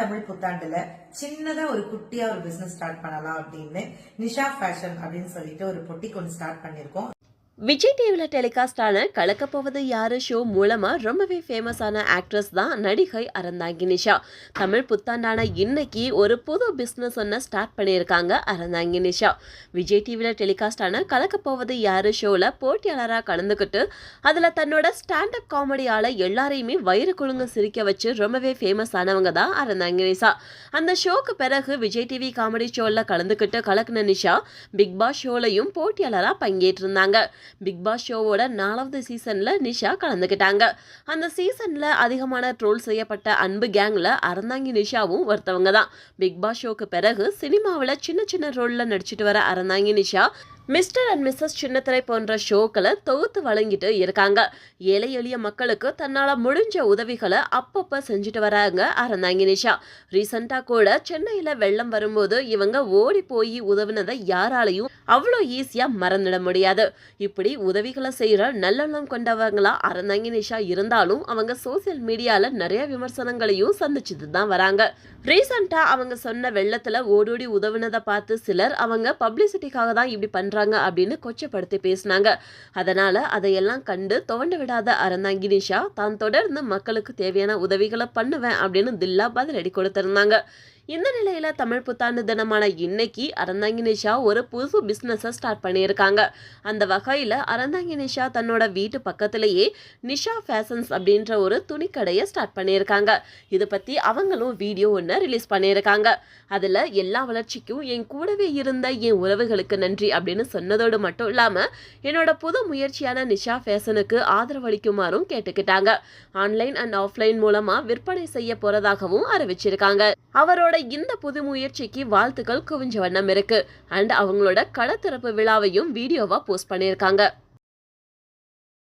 தமிழ் புத்தாண்டுல சின்னதா ஒரு குட்டியா ஒரு பிசினஸ் ஸ்டார்ட் பண்ணலாம் அப்படின்னு நிஷா ஃபேஷன் அப்படின்னு சொல்லிட்டு ஒரு பொட்டிக் ஒன்று ஸ்டார்ட் பண்ணியிருக்கோம். விஜய் டிவியில் டெலிகாஸ்ட் ஆன யாரு ஷோ மூலமாக ரொம்பவே ஃபேமஸான ஆக்ட்ரஸ் தான் நடிகை அறந்தாங்கி நிஷா. தமிழ் புத்தாண்டான இன்னைக்கு ஒரு புது பிஸ்னஸ் ஒன்று ஸ்டார்ட் பண்ணியிருக்காங்க அறந்தாங்கி நிஷா. விஜய் டிவியில் டெலிகாஸ்ட் ஆன யாரு ஷோவில் போட்டியாளராக கலந்துக்கிட்டு அதில் தன்னோட ஸ்டாண்டப் காமெடியால் எல்லாரையுமே வயிறு குழுங்க சிரிக்க வச்சு ரொம்பவே ஃபேமஸ் ஆனவங்க தான் அறந்தாங்கி நிஷா. அந்த ஷோக்கு பிறகு விஜய் டிவி காமெடி ஷோவில் கலந்துக்கிட்டு கலக்குன நிஷா பிக் பாஸ் ஷோலையும் போட்டியாளராக பங்கேற்றிருந்தாங்க. பிக் பாஸ் ஷோவோட நாலாவது சீசன்ல நிஷா கலந்துக்கிட்டாங்க. அந்த சீசன்ல அதிகமான ட்ரோல் செய்யப்பட்ட அன்பு கேங்ல அறந்தாங்கி நிஷாவும் ஒருத்தவங்க தான். பிக் பாஸ் ஷோக்கு பிறகு சினிமாவில் சின்ன சின்ன ரோல்ல நடிச்சிட்டு வர Aranthangi Nisha Mr and Mrs சின்னத்திரை போன்ற ஷோக்களை தொகுத்து வழங்கிட்டு இருக்காங்க. ஏழை எளிய மக்களுக்கு தன்னால் முடிஞ்ச உதவிகளை அப்பப்போ செஞ்சுட்டு வராங்க அறந்தாங்கி நிஷா. கூட சென்னையில் வெள்ளம் வரும்போது இவங்க ஓடி போய் உதவினதை யாராலையும் அவ்வளோ ஈஸியாக மறந்துட முடியாது. இப்படி உதவிகளை செய்கிற நல்லெண்ணம் கொண்டவங்களா அறந்தாங்கி நிஷா இருந்தாலும் அவங்க சோசியல் மீடியாவில் நிறைய விமர்சனங்களையும் சந்திச்சுட்டு தான் வராங்க. ரீசண்டாக அவங்க சொன்ன வெள்ளத்தில் ஓடோடி உதவினதை பார்த்து சிலர் அவங்க பப்ளிசிட்டிக்காக தான் இப்படி பண்ணுறாங்க அப்படின்னு கொச்சப்படுத்தி பேசினாங்க. அதனால் அதையெல்லாம் கண்டு துவண்டு விடாத அறந்தாங்கி நிஷா தான் தொடர்ந்து மக்களுக்கு தேவையான உதவிகளை பண்ணுவேன் அப்படின்னு தில்லா பதிலடி கொடுத்திருந்தாங்க. இந்த நிலையில தமிழ் புத்தாண்டு தினமான இன்னைக்கு அறந்தாங்கி நிஷா ஒரு புது பிஸ்னஸை ஸ்டார்ட் பண்ணியிருக்காங்க. அந்த வகையில் அறந்தாங்கி நிஷா தன்னோட வீட்டு பக்கத்திலேயே நிஷா ஃபேஷன்ஸ் அப்படின்ற ஒரு துணிக்கடையை ஸ்டார்ட் பண்ணியிருக்காங்க. இது பற்றி அவங்களும் வீடியோ ஒன்று ரிலீஸ் பண்ணியிருக்காங்க. அதில் எல்லா வளர்ச்சிக்கும் என் கூடவே இருந்த என் உறவுகளுக்கு நன்றி அப்படின்னு சொன்னதோடு மட்டும் இல்லாமல் என்னோட புது முயற்சியான நிஷா ஃபேஷனுக்கு ஆதரவளிக்குமாறும் கேட்டுக்கிட்டாங்க. ஆன்லைன் அண்ட் ஆஃப்லைன் மூலமாக விற்பனை செய்ய போகிறதாகவும் அறிவிச்சிருக்காங்க. அவரோட இந்த புது முயற்சிக்கு வாழ்த்துக்கள் குவிஞ்ச வண்ணம் இருக்கு. அண்ட் அவங்களோட களத்திறப்பு விழாவையும் வீடியோவா போஸ்ட் பண்ணியிருக்காங்க.